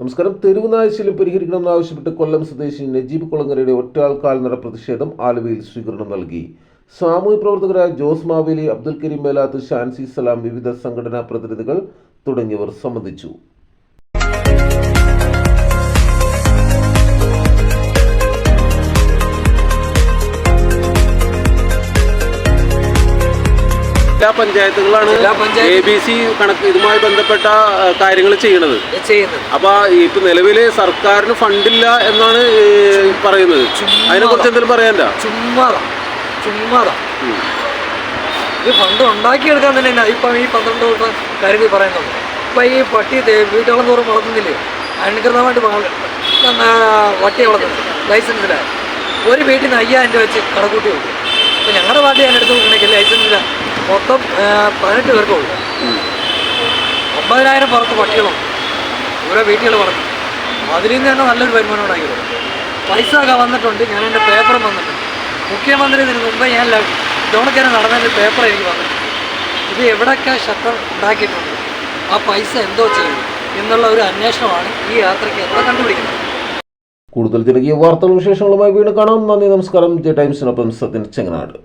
നമസ്കാരം. തെരുവുനാഴ്ചയിലും പരിഹരിക്കണമെന്ന് ആവശ്യപ്പെട്ട് കൊല്ലം സ്വദേശി നജീബ് കുളങ്ങരയുടെ ഒറ്റാൾ കാൽനട പ്രതിഷേധം ആലുവയിൽ സ്വീകരണം നൽകി. സാമൂഹ്യ പ്രവർത്തകരായ ജോസ് മാവേലി അബ്ദുൽ കരീം മേലാത്ത് ഷാൻസി സലാം വിവിധ സംഘടനാ പ്രതിനിധികൾ തുടങ്ങിയവർ സംബന്ധിച്ചു. ജില്ലാ പഞ്ചായത്തുകളാണ് എ ബി സി കണക്ക് ഇതുമായി ബന്ധപ്പെട്ട കാര്യങ്ങൾ ചെയ്യണത് ചെയ്യുന്നത്. അപ്പൊ ഇപ്പൊ നിലവിൽ സർക്കാരിന് ഫണ്ടില്ല എന്നാണ് പറയുന്നത്. അതിനെ കുറിച്ച് എന്തെങ്കിലും പറയാനില്ല ചുമ്മാതാ ചുമ്മാതാ. ഇത് ഫണ്ട് ഉണ്ടാക്കിയെടുക്കാൻ തന്നെ ഇപ്പം ഈ പന്ത്രണ്ട് ദിവസം കരുതി പറയുന്നത് ഇപ്പം ഈ പട്ടി വീട്ടുകളും തോറും വളർത്തുന്നില്ലേ? അനുകൃതമായിട്ട് വള- ആ, പട്ടി വളർത്തുന്നത് ലൈസൻസിലാണ് ഒരു വീട്ടിൽ നിന്ന് അയ്യായിരം രൂപ വെച്ച് കടക്കൂട്ടി കൊടുക്കും. ഇപ്പം ഞങ്ങളുടെ പാർട്ടി ഞാൻ എടുത്ത് നോക്കണമെങ്കിൽ ലൈസൻസില്ല മൊത്തം പതിനെട്ട് പേർക്ക് കൊടുക്കും ഒമ്പതിനായിരം പുറത്ത് പട്ടികളും ഓരോ വീട്ടുകൾ പറഞ്ഞു അതിൽ നിന്ന് തന്നെ നല്ലൊരു വരുമാനം ഉണ്ടാക്കിയത്. പൈസ ഒക്കെ വന്നിട്ടുണ്ട് ഞാൻ എന്റെ പേപ്പറും വന്നിട്ടുണ്ട്. മുഖ്യമന്ത്രി ഇതിന് മുമ്പ് ഞാൻ ലോണക്കാരൻ നടന്നതിന്റെ പേപ്പർ എനിക്ക് വന്നിട്ടുണ്ട്. ഇത് എവിടെയൊക്കെ ശബ്ദം ഉണ്ടാക്കിയിട്ടുണ്ട്? ആ പൈസ എന്തോ ചെയ്യും എന്നുള്ള ഒരു അന്വേഷണമാണ് ഈ യാത്രയ്ക്ക് എത്ര കണ്ടുപിടിക്കുന്നത്. കൂടുതൽ ജനകീയ വാർത്തകളും വിശേഷങ്ങളുമായി വീണ്ടും കാണാം. നന്ദി നമസ്കാരം. ജെ ടൈംസിനൊപ്പം സത്യൻ ചെങ്ങനാട്.